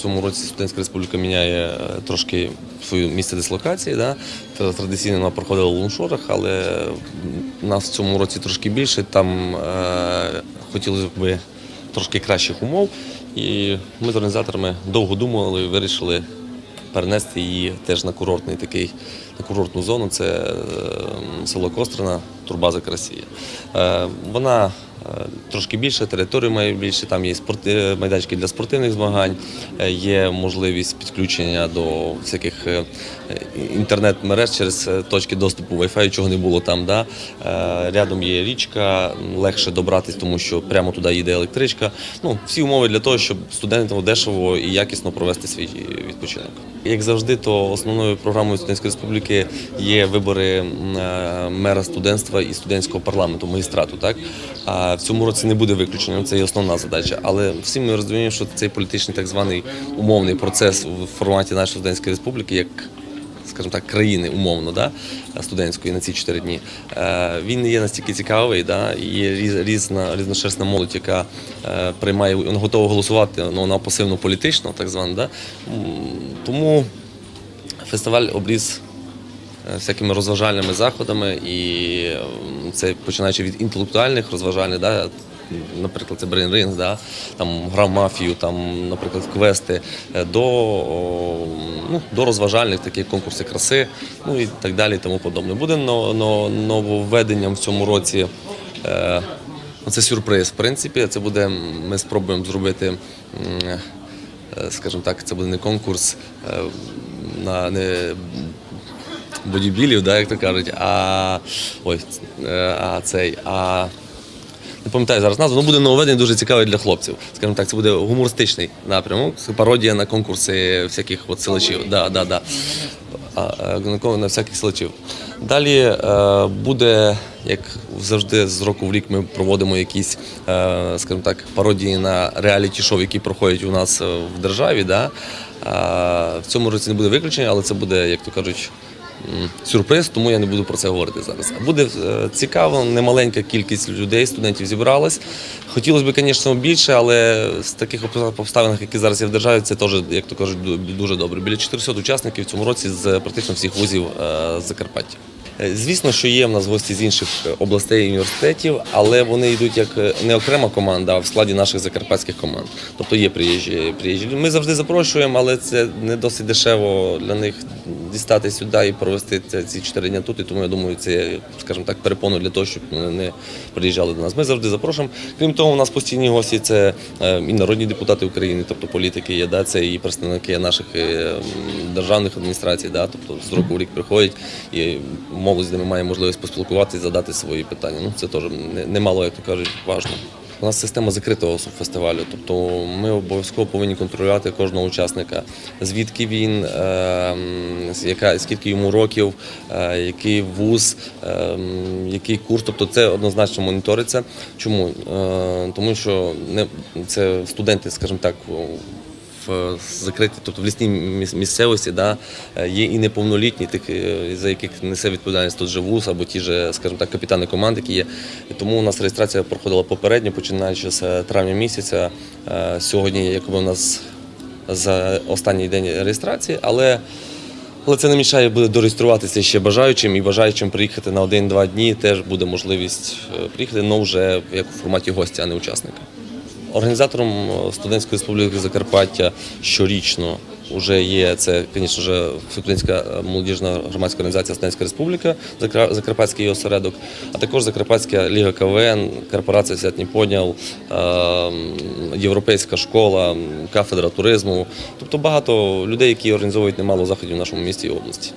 цьому році Студентська республіка міняє е, трошки своє місце дислокації. Да? Традиційно вона проходила в Луншорах, але нас в цьому році трошки більше. Там е, хотілося б трошки кращих умов. І ми з організаторами довго думали і вирішили перенести її теж на курортний такий, на курортну зону. Це е, село Кострина, турбаза Красія. Е, Вона трошки більше, територію має більше, там є спорти, майданчики для спортивних змагань, е, є можливість підключення до всяких е, інтернет-мереж через е, точки доступу Wi-Fi, чого не було там. Да? Е, Рядом є річка, легше добратись, тому що прямо туди їде електричка. Ну, всі умови для того, щоб студентам дешево і якісно провести свій відпочинок. Як завжди, то основною програмою студентської республіки є вибори е, мера студентства і студентського парламенту, магістрату. Так в цьому році не буде виключенням. Це є основна задача. Але всі ми розуміємо, що цей політичний так званий умовний процес в форматі нашої студентської республіки, як скажімо так, країни умовно, да, студентської на ці чотири дні, е, він є настільки цікавий, да, є різна, різношерстна молодь, яка е, приймає, готова голосувати, але вона пасивно політично, так звано. Да. Тому фестиваль обріз всякими розважальними заходами, і е, це починаючи від інтелектуальних розважальних, да, наприклад, це Brain Rings, да, там гра в мафію, там, наприклад, квести, е, до, ну, до розважальних таких конкурси краси, ну і так далі, і тому подобне. Буде но- но- нововведенням в цьому році. Е, ну, це сюрприз, в принципі. Це буде, ми спробуємо зробити. е, скажімо так, це буде не конкурс е, на не бодібілів, да, як то кажуть, а ой, е, а цей. А не пам'ятаю зараз назву, ну буде нововведення дуже цікавий для хлопців. Скажімо так, це буде гумористичний напрямок, пародія на конкурси всяких от селачів. Да, да, да. А, е, на всяких селачів. Далі е, буде, як завжди, з року в рік ми проводимо якісь, е, скажімо так, пародії на реаліті-шоу, які проходять у нас е, в державі. Да? А, в цьому році не буде виключення, але це буде, як то кажуть, сюрприз, тому я не буду про це говорити зараз. Буде е, цікаво, немаленька кількість людей, студентів зібралась. Хотілося б, звісно, більше, але з таких обста- обставинах, які зараз є в державі, це теж, як то кажуть, дуже добре. Біля 400 учасників в цьому році з практично всіх вузів е, Закарпаття. Е, Звісно, що є в нас гості з інших областей і університетів, але вони йдуть як не окрема команда, а в складі наших закарпатських команд. Тобто є приїжджі. приїжджі. Ми завжди запрошуємо, але це не досить дешево для них дістати сюди і провести ці чотири дні тут. І тому я думаю, це, скажімо так, перепоною для того, щоб не приїжджали до нас. Ми завжди запрошуємо. Крім того, у нас постійні гості це е, і народні депутати України, тобто політики є, да, це і представники наших е, державних адміністрацій, да, тобто з року в рік приходять і молодь з ними має можливість поспілкуватися, задати свої питання. Ну це теж немало, як то кажуть, важливо. У нас система закритого фестивалю, тобто ми обов'язково повинні контролювати кожного учасника, звідки він, е, яка, скільки йому років, е, який вуз, е, який курс. Тобто це однозначно моніториться. Чому? Е, тому що не, це студенти, скажімо так, в закритій, тобто в лісній місцевості, да, е, є і неповнолітні, тих, е, за яких несе відповідальність тут же вуз або ті ж, скажімо так, капітани команд, які є. Тому у нас реєстрація проходила попередньо, починаючи з е, травня місяця. Е, Сьогодні, якби у нас за останній день реєстрації, але але це не мішає буде дореєструватися ще бажаючим і бажаючим приїхати на один-два дні. Теж буде можливість е, приїхати, але вже як у форматі гостя, а не учасника. Організатором е, студентської республіки Закарпаття щорічно вже є це, звісно Всеукраїнська е, молодіжна громадська організація Студентська Республіка, Закарпатський її осередок, а також Закарпатська ліга КВН, корпорація Святній Поділ, е, Європейська школа, кафедра туризму. Тобто багато людей, які організовують немало заходів в нашому місті і області.